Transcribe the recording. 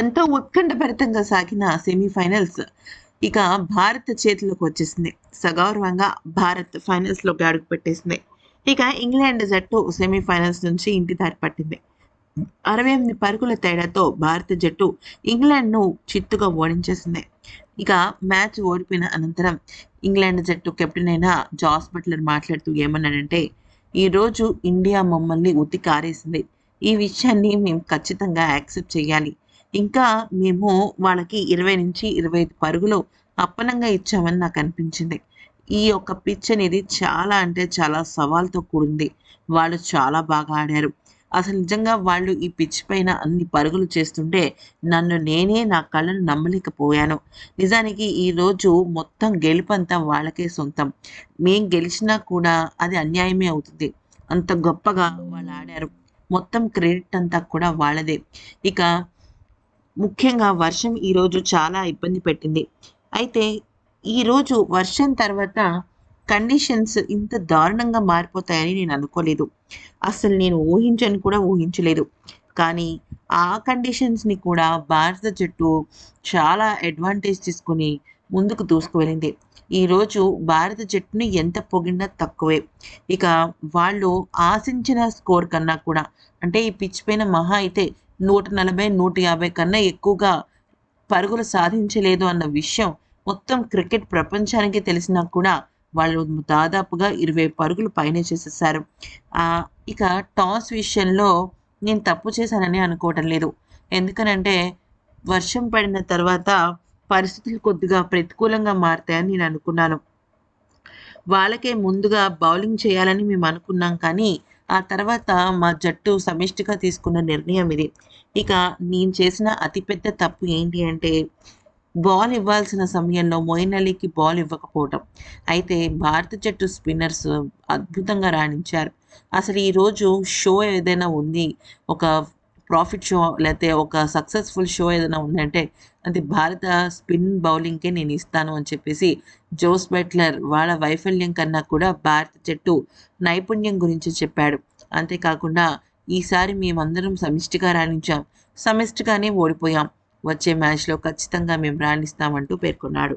ఎంతో ఉత్కంఠభరితంగా సాగిన సెమీఫైనల్స్. ఇక భారత్ చేతిలోకి వచ్చేసింది. సగౌరవంగా భారత్ ఫైనల్స్లోకి అడుగు పెట్టేసింది. ఇక ఇంగ్లాండ్ జట్టు సెమీఫైనల్స్ నుంచి ఇంటి దారి పట్టింది. అరవై ఎనిమిది పరుగుల తేడాతో భారత జట్టు ఇంగ్లాండ్ను చిత్తుగా ఓడించేసింది. ఇక మ్యాచ్ ఓడిపోయిన అనంతరం ఇంగ్లాండ్ జట్టు కెప్టెన్ అయిన జాస్ బట్లర్ మాట్లాడుతూ ఏమన్నాడంటే ఈరోజు ఇండియా మమ్మల్ని ఉత్తి కారేసింది ఈ విషయాన్ని మేము ఖచ్చితంగా యాక్సెప్ట్ చేయాలి. ఇంకా మేము వాళ్ళకి ఇరవై నుంచి ఇరవై ఐదు పరుగులు అప్పనంగా ఇచ్చామని నాకు అనిపించింది. ఈ యొక్క పిచ్ అనేది చాలా అంటే చాలా సవాల్తో కూడింది. వాళ్ళు చాలా బాగా ఆడారు. అసలు నిజంగా వాళ్ళు ఈ పిచ్ పైన అన్ని పరుగులు చేస్తుంటే నన్ను నేనే నా కళ్ళను నమ్మలేకపోయాను. నిజానికి ఈరోజు మొత్తం గెలుపంతా వాళ్ళకే సొంతం. మేం గెలిచినా కూడా అది అన్యాయమే అవుతుంది. అంత గొప్పగా వాళ్ళు ఆడారు. మొత్తం క్రెడిట్ అంతా కూడా వాళ్ళదే. ఇక ముఖ్యంగా వర్షం ఈరోజు చాలా ఇబ్బంది పెట్టింది. అయితే ఈరోజు వర్షం తర్వాత కండిషన్స్ ఇంత దారుణంగా మారిపోతాయని నేను అనుకోలేదు. అసలు నేను ఊహించని కూడా ఊహించలేదు. కానీ ఆ కండిషన్స్ని కూడా భారత జట్టు చాలా అడ్వాంటేజ్ తీసుకుని ముందుకు దూసుకువెళ్ళింది. ఈరోజు భారత జట్టుని ఎంత పొగిడినా తక్కువే. ఇక వాళ్ళు ఆశించిన స్కోర్ కన్నా కూడా అంటే ఈ పిచ్ పైన మహా అయితే నూట నలభై నూట యాభై కన్నా ఎక్కువగా పరుగులు సాధించలేదు అన్న విషయం మొత్తం క్రికెట్ ప్రపంచానికి తెలిసినా కూడా వాళ్ళు దాదాపుగా ఇరవై పరుగులు పైన చేసేసారు. ఇక టాస్ విషయంలో నేను తప్పు చేశానని అనుకోవటం లేదు. ఎందుకనంటే వర్షం పడిన తర్వాత పరిస్థితులు కొద్దిగా ప్రతికూలంగా మారుతాయని నేను అనుకున్నాను. వాళ్ళకే ముందుగా బౌలింగ్ చేయాలని మేము అనుకున్నాం కానీ ఆ తర్వాత మా జట్టు సమిష్టిగా తీసుకున్న నిర్ణయం ఇది. ఇక నేను చేసిన అతిపెద్ద తప్పు ఏంటి అంటే బాల్ ఇవ్వాల్సిన సమయంలో మొయిన్ అలీకి బాల్ ఇవ్వకపోవటం. అయితే భారత జట్టు స్పిన్నర్స్ అద్భుతంగా రాణించారు. అసలు ఈరోజు షో ఏదైనా ఉంది? ఒక ప్రాఫిట్ షో లేకపోతే ఒక సక్సెస్ఫుల్ షో ఏదైనా ఉందంటే అది భారత స్పిన్ బౌలింగ్కే నేను ఇస్తాను అని చెప్పేసి జోస్ బెట్లర్ వాళ్ళ వైఫల్యం కన్నా కూడా భారత జట్టు నైపుణ్యం గురించి చెప్పాడు. అంతేకాకుండా ఈసారి మేమందరం సమిష్టిగా రాణించాం. సమిష్టిగానే ఓడిపోయాం. వచ్చే మ్యాచ్లో ఖచ్చితంగా మేము రాణిస్తామంటూ పేర్కొన్నాడు.